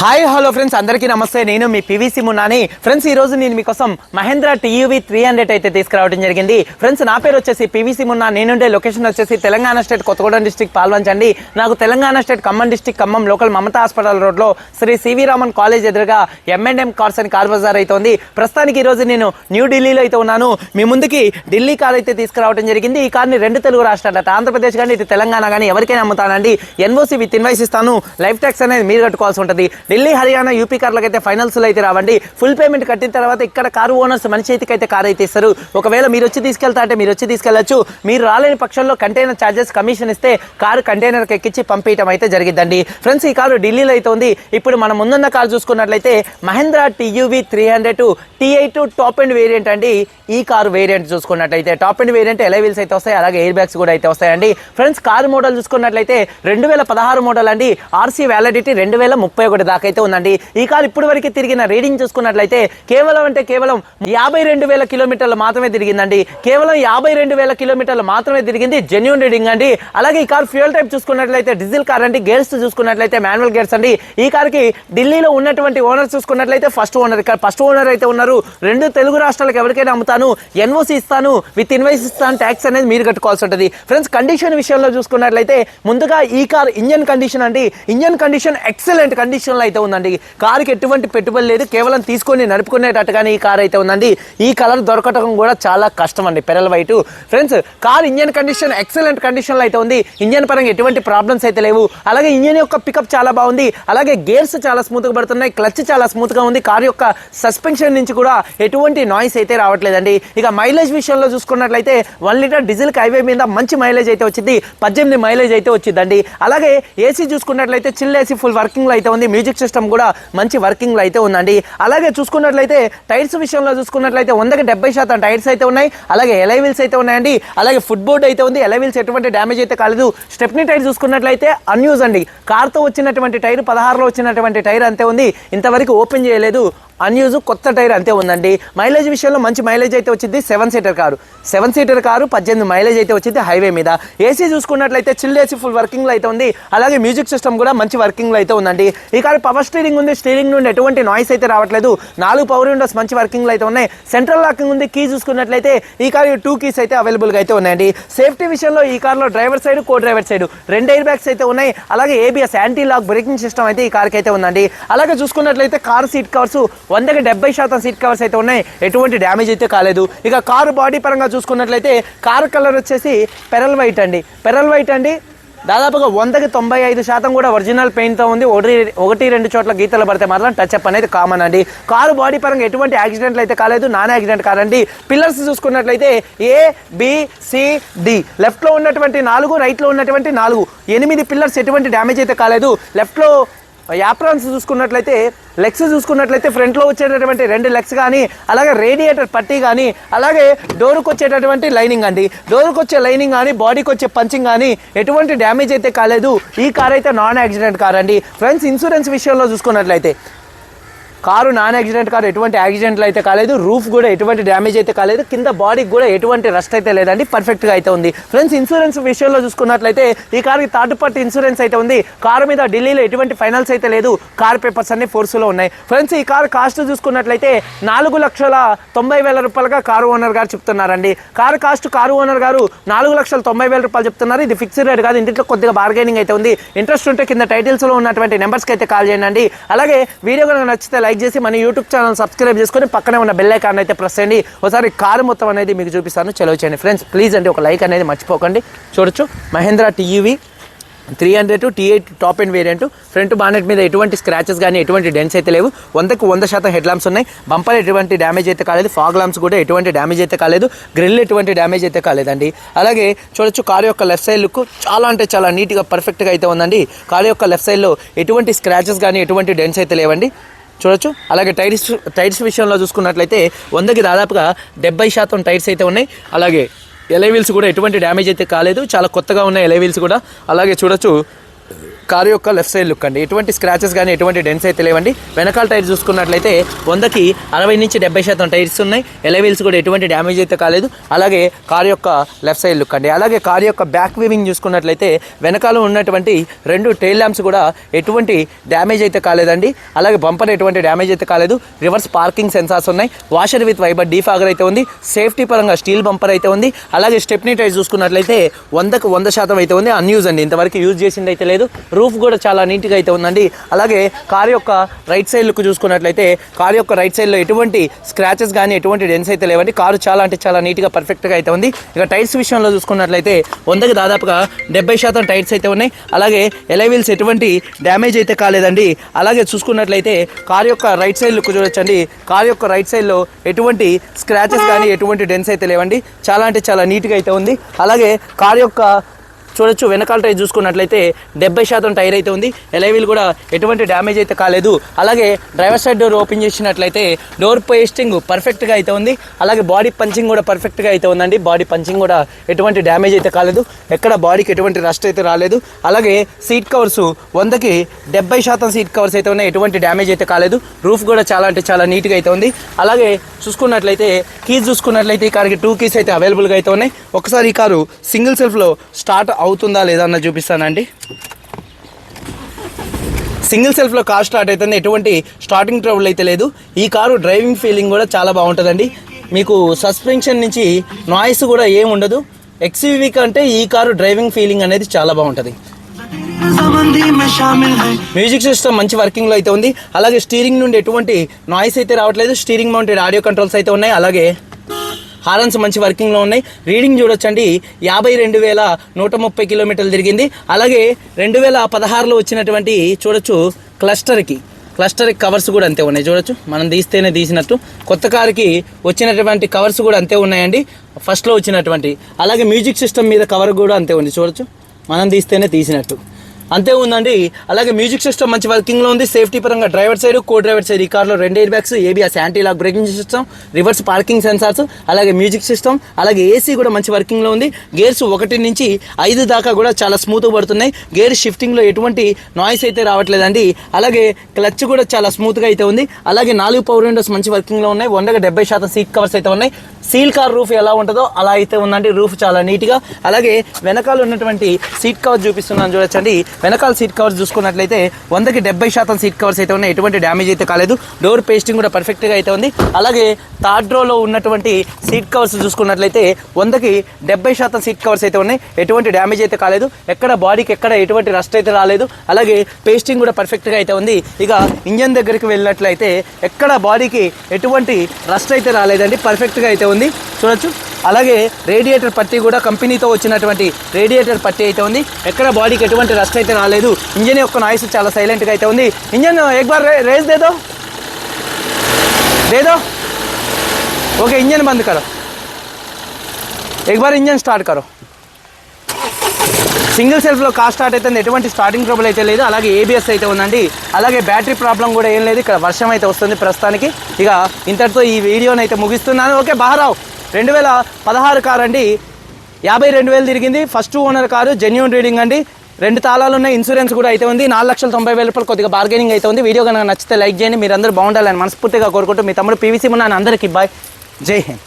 Hi hello friends. అందరికీ నమస్తే. నేను మీ పివిసి మున్నాని ఫ్రెండ్స్ ఈ రోజు నేను మీకోసం మహేంద్ర టీయూవీ త్రీ హండ్రెడ్ అయితే తీసుకురావడం జరిగింది. ఫ్రెండ్స్ నా పేరు వచ్చేసి పివిసి మున్నా నేనుండే లొకేషన్ వచ్చేసి తెలంగాణ స్టేట్ కొత్తగూడెం డిస్టిక్ పాల్వంచండి నాకు Telangana state Khammam district Khammam local Mamata hospital రోడ్లో Shri C V Raman college ఎదురుగా ఎంఎండ్ఎం కార్స్ అని కార్ బజార్ అయితే ఉంది. ప్రస్తుతానికి ఈ రోజు నేను న్యూ ఢిల్లీలో అయితే ఉన్నాను. మీ ముందుకి ఢిల్లీ కార్ అయితే తీసుకురావడం జరిగింది. ఈ కార్ని రెండు తెలుగు రాష్ట్రాలు ఆంధ్రప్రదేశ్ కానీ ఇటు తెలంగాణ కానీ ఎవరికైనా అమ్ముతానండి. ఎన్ఓసి విత్ ఇన్వైస్ ఇస్తాను. లైఫ్ ట్యాక్స్ అనేది మీరు కట్టుకోవాల్సి ఉంటుంది. ఢిల్లీ హర్యానా యూపీ కార్లకు అయితే ఫైనల్స్లో అయితే రావండి. ఫుల్ పేమెంట్ కట్టిన తర్వాత ఇక్కడ కారు ఓనర్స్ మన చేతికి అయితే కార్ అయితే ఇస్తారు. ఒకవేళ మీరు వచ్చి తీసుకెళ్తా అంటే మీరు వచ్చి తీసుకెళ్ళొచ్చు మీరు రాలేని పక్షంలో కంటైనర్ ఛార్జెస్ కమిషన్ ఇస్తే కారు కంటైనర్కి ఎక్కించి పంపించడం అయితే జరిగిద్దండి. ఫ్రెండ్స్ ఈ కారు ఢిల్లీలో అయితే ఉంది. ఇప్పుడు మనం ముందున్న కారు చూసుకున్నట్లయితే Mahindra TUV three hundred T eight top end variant అండి. ఈ కారు వేరియంట్ చూసుకున్నట్లయితే టాప్ అండ్ వేరియంట్ ఎలా వీల్స్ అయితే వస్తాయి. అలాగే ఎయిర్ బ్యాగ్స్ కూడా అయితే వస్తాయండి. ఫ్రెండ్స్ కారు మోడల్ చూసుకున్నట్లయితే రెండు వేల పదహారు మోడల్ అండి. ఆర్సీ వ్యాలిడిటీ రెండు వేల ముప్పై ఒకటి దాకైతే ఉందండి. ఈ కారు ఇప్పుడు వరకు తిరిగిన రీడింగ్ చూసుకున్నట్లయితే కేవలం అంటే కేవలం యాభై రెండు వేల కిలోమీటర్లు మాత్రమే తిరిగిందండి. కేవలం యాభై రెండు వేల కిలోమీటర్లు మాత్రమే తిరిగింది జెన్యున్ రీడింగ్ అండి. అలాగే ఈ కార్ ఫ్యూయల్ టైప్ చూసుకున్నట్లయితే డీజిల్ కార్ అండి. గేర్స్ చూసుకున్నట్లయితే మాన్యువల్ గేర్స్ అండి. ఈ కార్కి ఢిల్లీలో ఉన్నటువంటి ఓనర్ చూసుకున్నట్లయితే ఫస్ట్ ఓనర్ ఇక్కడ. ఫస్ట్ ఓనర్ అయితే ఉన్నారు. రెండు తెలుగు రాష్ట్రాలకు ఎవరికైనా అమ్ముతాను. ఎన్ఓసి ఇస్తాను. విత్ ఇన్వైస్ ఇస్తాను. ట్యాక్స్ అనేది మీరు కట్టుకోవాల్సి ఉంటుంది. ఫ్రెండ్స్ కండిషన్ విషయంలో చూసుకున్నట్లయితే ముందుగా ఈ కార్ ఇంజన్ కండిషన్ అండి. ఇంజన్ కండిషన్ ఎక్సలెంట్ కండిషన్లో అయితే ఉందండి. కారుకి ఎటువంటి పెట్టుబడి లేదు. కేవలం తీసుకొని నడుపుకునేటట్టుగానే ఈ కార్ అయితే ఉందండి. ఈ కలర్ దొరకటం కూడా చాలా కష్టం అండి. Pearl white. Friends car engine condition excellent కండిషన్లో అయితే ఉంది. ఇంజన్ పరంగా ఎటువంటి ప్రాబ్లమ్స్ అయితే లేవు. అలాగే ఇంజన్ యొక్క పికప్ చాలా బాగుంది. అలాగే గేర్స్ చాలా స్మూత్గా పడుతున్నాయి. క్లచ్ చాలా స్మూత్గా ఉంది. కార్ యొక్క సస్పెన్షన్ నుంచి కూడా ఎటువంటి నాయిస్ అయితే రావట్లేదండి. ఇక మైలేజ్ విషయంలో చూసుకున్నట్లయితే వన్ లీటర్ డీజిల్ హైవే మీద మంచి మైలేజ్ అయితే వచ్చింది. పద్దెనిమిది మైలేజ్ అయితే వచ్చిందండి. అలాగే ఏసీ చూసుకున్నట్లయితే చిల్ ఏసీ ఫుల్ వర్కింగ్లో అయితే ఉంది. మ్యూజిక్ సిస్టమ్ కూడా మంచి వర్కింగ్లో అయితే ఉందండి. అలాగే చూసుకున్నట్లయితే టైర్స్ విషయంలో చూసుకున్నట్లయితే వందకి డెబ్బై శాతం టైర్స్ అయితే ఉన్నాయి. అలాగే ఎలైవిల్స్ అయితే ఉన్నాయండి. అలాగే ఫుట్ బోర్డ్ అయితే ఉంది. ఎలైవిల్స్ ఎటువంటి డ్యామేజ్ అయితే కాలేదు. స్టెప్నీ టైర్ చూసుకున్నట్లయితే అన్యూజ్ అండి. కార్తో వచ్చినటువంటి టైర్ పదహారులో వచ్చినటువంటి టైర్ అంతే ఉంది. ఇంతవరకు ఓపెన్ చేయలేదు. అన్యూజ్ కొత్త టైర్ అంతే ఉందండి. మైలేజ్ విషయంలో మంచి మైలేజ్ అయితే వచ్చింది. Seven seater car. Seven seater car పద్దెనిమిది మైలేజ్ అయితే వచ్చింది హైవే మీద. ఏసీ చూసుకున్నట్లయితే చిల్ ఏసీ ఫుల్ వర్కింగ్లో అయితే ఉంది. అలాగే మ్యూజిక్ సిస్టమ్ కూడా మంచి వర్కింగ్లో అయితే ఉందండి. ఈ కారు పవర్ స్టీరింగ్ ఉంది. స్టీరింగ్ నుండి ఎటువంటి నాయిస్ అయితే రావట్లేదు. నాలుగు పవర్ విండోస్ మంచి వర్కింగ్లో అయితే ఉన్నాయి. సెంట్రల్ లాకింగ్ ఉంది. కీ చూసుకున్నట్లయితే ఈ కారు టూ కీస్ అయితే అవైలబుల్గా అయితే ఉన్నాయండి. సేఫ్టీ విషయంలో ఈ కార్లో driver side co driver side రెండు ఎయిర్ బ్యాగ్స్ అయితే ఉన్నాయి. అలాగే ABS anti lock braking system అయితే ఈ కార్కి అయితే ఉందండి. అలాగే చూసుకున్నట్లయితే కార్ సీట్ కవర్స్ వందకి డెబ్బై శాతం సీట్ కవర్స్ అయితే ఉన్నాయి. ఎటువంటి డ్యామేజ్ అయితే కాలేదు. ఇక కారు బాడీ పరంగా చూసుకున్నట్లయితే కారు కలర్ వచ్చేసి పెరల్ వైట్ అండి. పెరల్ వైట్ అండి. దాదాపుగా వందకి తొంభై ఐదు శాతం కూడా ఒరిజినల్ పెయింట్తో ఉంది. ఒకటి ఒకటి రెండు చోట్ల గీతలు పడితే మాత్రం టచ్ అప్ అనేది కామన్ అండి. కారు బాడీ పరంగా ఎటువంటి యాక్సిడెంట్లు అయితే కాలేదు. నాన్ యాక్సిడెంట్ కాదండి. పిల్లర్స్ చూసుకున్నట్లయితే ఏ బి సి డి లెఫ్ట్లో ఉన్నటువంటి నాలుగు రైట్లో ఉన్నటువంటి నాలుగు. ఎనిమిది పిల్లర్స్ ఎటువంటి డ్యామేజ్ అయితే కాలేదు. లెఫ్ట్లో యాప్రాన్స్ చూసుకున్నట్లయితే లెగ్స్ చూసుకున్నట్లయితే ఫ్రంట్లో వచ్చేటటువంటి రెండు లెగ్స్ కానీ అలాగే రేడియేటర్ పట్టీ కానీ అలాగే డోర్కి వచ్చేటటువంటి లైనింగ్ అండి. డోర్కి వచ్చే లైనింగ్ కానీ బాడీకి వచ్చే పంచింగ్ కానీ ఎటువంటి డ్యామేజ్ అయితే కాలేదు. ఈ కార్ అయితే నాన్ యాక్సిడెంట్ కార్ అండి. ఫ్రెండ్స్ ఇన్సూరెన్స్ విషయంలో చూసుకున్నట్లయితే కారు నాన్ యాక్సిడెంట్ కారు ఎటువంటి యాక్సిడెంట్లు అయితే కాలేదు రూఫ్ కూడా ఎటువంటి డ్యామేజ్ అయితే కాలేదు కింద బాడీకి కూడా ఎటువంటి రస్ట్ అయితే లేదండి పర్ఫెక్ట్గా అయితే ఉంది. ఫ్రెండ్స్ ఇన్సూరెన్స్ విషయంలో చూసుకున్నట్లయితే ఈ కార్కి థర్డ్ పార్టీ ఇన్సూరెన్స్ అయితే ఉంది. కారు మీద ఢిల్లీలో ఎటువంటి ఫైనల్స్ అయితే లేదు కార్ పేపర్స్ అన్ని ఫోర్స్లో ఉన్నాయి. ఫ్రెండ్స్ ఈ కారు కాస్ట్ చూసుకున్నట్లయితే నాలుగు లక్షల తొంభై వేల రూపాయలుగా కారు ఓనర్ గారు చెప్తున్నారండి. కారు కాస్ట్ కారు ఓనర్ గారు నాలుగు లక్షల తొంభై వేల రూపాయలు చెప్తున్నారు. ఇది ఫిక్స్డ్ రేట్ కాదు ఇంట్లో కొద్దిగా బార్గెనింగ్ అయితే ఉంది. ఇంట్రెస్ట్ ఉంటే కింద టైటిల్స్లో ఉన్నటువంటి నెంబర్స్కి అయితే కాల్ చేయండి. అలాగే వీడియో కనుక నచ్చితే లైక్ చేసి మన యూట్యూబ్ ఛానల్ సబ్స్క్రైబ్ చేసుకొని పక్కనే ఉన్న బెల్ ఐకాన్ అయితే ప్రెస్ చేయండి. ఒకసారి కారు మొత్తం అనేది మీకు చూపిస్తాను. చలో చేయండి. ఫ్రెండ్స్ ప్లీజ్ అండి ఒక లైక్ అనేది మర్చిపోకండి. చూడొచ్చు. Mahindra TUV three hundred T eight top end variant front bonnet మీద ఎటువంటి స్క్రాచెస్ కానీ ఎటువంటి డెన్స్ అయితే లేవు. వందకు వంద శాతం హెడ్ లాంప్స్ ఉన్నాయి. బంపర్ ఎటువంటి డ్యామేజ్ అయితే కాలేదు. ఫాగ్ లాంప్స్ కూడా ఎటువంటి డ్యామేజ్ అయితే కాలేదు. గ్రిల్ ఎటువంటి డ్యామేజ్ అయితే కాలేదండి. అలాగే చూడొచ్చు కారు యొక్క లెఫ్ట్ సైడ్ లుక్ చాలా అంటే చాలా నీట్గా పర్ఫెక్ట్గా అయితే ఉందండి. కారు యొక్క లెఫ్ట్ సైడ్లో ఎటువంటి స్క్రాచెస్ కానీ ఎటువంటి డెన్స్ అయితే లేవండి. చూడొచ్చు. అలాగే టైర్స్ టైర్స్ విషయంలో చూసుకున్నట్లయితే వందకి దాదాపుగా డెబ్బై శాతం టైర్స్ అయితే ఉన్నాయి. అలాగే ఎలైవీల్స్ కూడా ఎటువంటి డ్యామేజ్ అయితే కాలేదు. చాలా కొత్తగా ఉన్నాయి ఎలైవీల్స్ కూడా. అలాగే చూడొచ్చు. కారు యొక్క లెఫ్ట్ సైడ్ లుక్ అండి. ఎటువంటి స్క్రాచెస్ కానీ ఎటువంటి డెన్స్ అయితే లేవండి. వెనకాల టైర్ చూసుకున్నట్లయితే వందకి అరవై నుంచి డెబ్బై శాతం టైర్స్ ఉన్నాయి. ఎలవీల్స్ కూడా ఎటువంటి డ్యామేజ్ అయితే కాలేదు. అలాగే కారు యొక్క లెఫ్ట్ సైడ్ లుక్ అండి. అలాగే కారు యొక్క బ్యాక్ వీవింగ్ చూసుకున్నట్లయితే వెనకాల ఉన్నటువంటి రెండు టైల్ ల్యాంప్స్ కూడా ఎటువంటి డ్యామేజ్ అయితే కాలేదండి. అలాగే బంపర్ ఎటువంటి డ్యామేజ్ అయితే కాలేదు. రివర్స్ పార్కింగ్ సెన్సార్స్ ఉన్నాయి. వాషర్ విత్ వైబర్ డీఫాగర్ అయితే ఉంది. సేఫ్టీ పరంగా స్టీల్ బంపర్ అయితే ఉంది. అలాగే స్టెప్నీ టైర్ చూసుకున్నట్లయితే వందకు వంద శాతం అయితే ఉంది. అన్యూజ్ అండి. ఇంతవరకు యూజ్ చేసింది అయితే లేదు. రూఫ్ కూడా చాలా నీట్గా అయితే ఉందండి. అలాగే కార్ యొక్క రైట్ సైడ్ లుక్ చూసుకున్నట్లయితే కార్ యొక్క రైట్ సైడ్లో ఎటువంటి స్క్రాచెస్ కానీ ఎటువంటి డెన్స్ అయితే లేవండి. కారు చాలా అంటే చాలా నీట్గా పర్ఫెక్ట్గా అయితే ఉంది. ఇక టైర్స్ విషయంలో చూసుకున్నట్లయితే వందకి దాదాపుగా డెబ్బై శాతం టైర్స్ అయితే ఉన్నాయి. అలాగే ఎలైవీల్స్ ఎటువంటి డ్యామేజ్ అయితే కాలేదండి. అలాగే చూసుకున్నట్లయితే కార్ యొక్క రైట్ సైడ్ లుక్ చూడొచ్చండి. కార్ యొక్క రైట్ సైడ్లో ఎటువంటి స్క్రాచెస్ కానీ ఎటువంటి డెన్స్ అయితే లేవండి. చాలా అంటే చాలా నీట్గా అయితే ఉంది. అలాగే కార్ యొక్క చూడొచ్చు. వెనకాల టైర్ చూసుకున్నట్లయితే డెబ్బై శాతం టైర్ అయితే ఉంది. ఎలైవీల్ కూడా ఎటువంటి డ్యామేజ్ అయితే కాలేదు. అలాగే డ్రైవర్ సైడ్ డోర్ ఓపెన్ చేసినట్లయితే డోర్ పేస్టింగ్ పర్ఫెక్ట్గా అయితే ఉంది. అలాగే బాడీ పంచింగ్ కూడా పర్ఫెక్ట్గా అయితే ఉందండి. బాడీ పంచింగ్ కూడా ఎటువంటి డ్యామేజ్ అయితే కాలేదు. ఎక్కడ బాడీకి ఎటువంటి రస్ట్ అయితే రాలేదు. అలాగే సీట్ కవర్స్ వందకి డెబ్బై శాతం సీట్ కవర్స్ అయితే ఉన్నాయి. ఎటువంటి డ్యామేజ్ అయితే కాలేదు. రూఫ్ కూడా చాలా అంటే చాలా నీట్గా అయితే ఉంది. అలాగే చూసుకున్నట్లయితే కీస్ చూసుకున్నట్లయితే ఈ కార్కి టూ కీస్ అయితే అవైలబుల్గా అయితే ఉన్నాయి. ఒకసారి ఈ కారు సింగిల్ సెల్ఫ్లో స్టార్ట్ అవుతుందా లేదా అన్న చూపిస్తానండి. సింగిల్ సెల్ఫ్లో కార్ స్టార్ట్ అవుతుంది. ఎటువంటి స్టార్టింగ్ ట్రబుల్ అయితే లేదు. ఈ కారు డ్రైవింగ్ ఫీలింగ్ కూడా చాలా బాగుంటుందండి. మీకు సస్పెన్షన్ నుంచి నాయిస్ కూడా ఏమి ఉండదు. ఎక్స్యూవీ కంటే ఈ కారు డ్రైవింగ్ ఫీలింగ్ అనేది చాలా బాగుంటుంది. మ్యూజిక్ సిస్టమ్ మంచి వర్కింగ్లో అయితే ఉంది. అలాగే స్టీరింగ్ నుండి ఎటువంటి నాయిస్ అయితే రావట్లేదు. స్టీరింగ్ మౌంటెడ్ ఆడియో కంట్రోల్స్ అయితే ఉన్నాయి. అలాగే హారన్స్ మంచి వర్కింగ్లో ఉన్నాయి. రీడింగ్ చూడొచ్చండి. యాభై రెండు వేల నూట ముప్పై కిలోమీటర్లు తిరిగింది. అలాగే రెండు వేల పదహారులో వచ్చినటువంటి చూడొచ్చు క్లస్టర్కి క్లస్టర్ కవర్స్ కూడా అంతే ఉన్నాయి. చూడొచ్చు. మనం తీస్తేనే తీసినట్టు. కొత్త కార్కి వచ్చినటువంటి కవర్స్ కూడా అంతే ఉన్నాయండి. ఫస్ట్లో వచ్చినటువంటి. అలాగే మ్యూజిక్ సిస్టమ్ మీద కవర్ కూడా అంతే ఉంది. చూడొచ్చు. మనం తీస్తేనే తీసినట్టు. అంతే ఉందండి. అలాగే మ్యూజిక్ సిస్టమ్ మంచి వర్కింగ్లో ఉంది. సేఫ్టీ పరంగా driver side co driver side ఈ కార్లో రెండు air bags ABS anti lock braking system reverse parking sensors అలాగే మ్యూజిక్ సిస్టమ్ అలాగే ఏసీ కూడా మంచి వర్కింగ్లో ఉంది. గేర్స్ ఒకటి నుంచి ఐదు దాకా కూడా చాలా స్మూత్గా పడుతున్నాయి. గేర్ షిఫ్టింగ్లో ఎటువంటి నాయిస్ అయితే రావట్లేదండి. అలాగే క్లచ్ కూడా చాలా స్మూత్గా అయితే ఉంది. అలాగే నాలుగు పవర్ విండోస్ మంచి వర్కింగ్లో ఉన్నాయి. వందగా డెబ్బై శాతం సీట్ కవర్స్ అయితే ఉన్నాయి. సీల్ కార్ రూఫ్ ఎలా ఉంటుందో అలా అయితే ఉందండి. రూఫ్ చాలా నీట్గా. అలాగే వెనకాల ఉన్నటువంటి సీట్ కవర్ చూపిస్తున్నాను చూడొచ్చండి. వెనకాల సీట్ కవర్స్ చూసుకున్నట్లయితే వందకి డెబ్బై శాతం సీట్ కవర్స్ అయితే ఉన్నాయి. ఎటువంటి డ్యామేజ్ అయితే కాలేదు. డోర్ పేస్టింగ్ కూడా పర్ఫెక్ట్గా అయితే ఉంది. అలాగే థర్డ్ రోలో ఉన్నటువంటి సీట్ కవర్స్ చూసుకున్నట్లయితే వందకి డెబ్బై శాతం సీట్ కవర్స్ అయితే ఉన్నాయి. ఎటువంటి డ్యామేజ్ అయితే కాలేదు. ఎక్కడ బాడీకి ఎక్కడ ఎటువంటి రస్ట్ అయితే రాలేదు. అలాగే పేస్టింగ్ కూడా పర్ఫెక్ట్గా అయితే ఉంది. ఇక ఇంజన్ దగ్గరికి వెళ్ళినట్లయితే ఎక్కడ బాడీకి ఎటువంటి రస్ట్ అయితే రాలేదండి. పర్ఫెక్ట్గా అయితే ఉంది. చూడొచ్చు. అలాగే రేడియేటర్ పట్టీ కూడా కంపెనీతో వచ్చినటువంటి రేడియేటర్ పట్టీ అయితే ఉంది. ఎక్కడ బాడీకి ఎటువంటి రస్ట్ అయితే రాలేదు. ఇంజన్ యొక్క నాయిస్ చాలా సైలెంట్గా అయితే ఉంది. ఇంజన్ ఎక్బార్ రే- రేస్ దేదో దేదో ఓకే ఇంజన్ బంద్ కరో. ఎక్బార్ ఇంజన్ స్టార్ట్ కరో. సింగిల్ సెల్ఫ్లో కార్ స్టార్ట్ అయితే ఎటువంటి స్టార్టింగ్ ట్రబుల్ అయితే లేదు. అలాగే ఏబిఎస్ అయితే ఉందండి. అలాగే బ్యాటరీ ప్రాబ్లం కూడా ఏం లేదు. ఇక్కడ వర్షం అయితే వస్తుంది ప్రస్తుతానికి. ఇక ఇంతటితో ఈ వీడియోని అయితే ముగిస్తున్నాను. ఓకే బాహరావు. రెండు వేల పదహారు కార్ అండి. యాభై రెండు వేలు తిరిగింది. First owner car genuine reading అండి. రెండు తాళాలు ఉన్నాయి. ఇన్సూరెన్స్ కూడా అయితే ఉంది. నాలుగు లక్షల తొంభై వేల రూపాయలు కొద్దిగా బార్గెనింగ్ అయితే ఉంది. వీడియో కనుక నచ్చితే లైక్ చేయండి. మీరు అందరూ బాగుండాలని మనస్ఫూర్తిగా కోరుకుంటూ మీ తమ్ముడు పీవీసీ ఉన్నాను అందరికీ బాయ్ జై హింద్.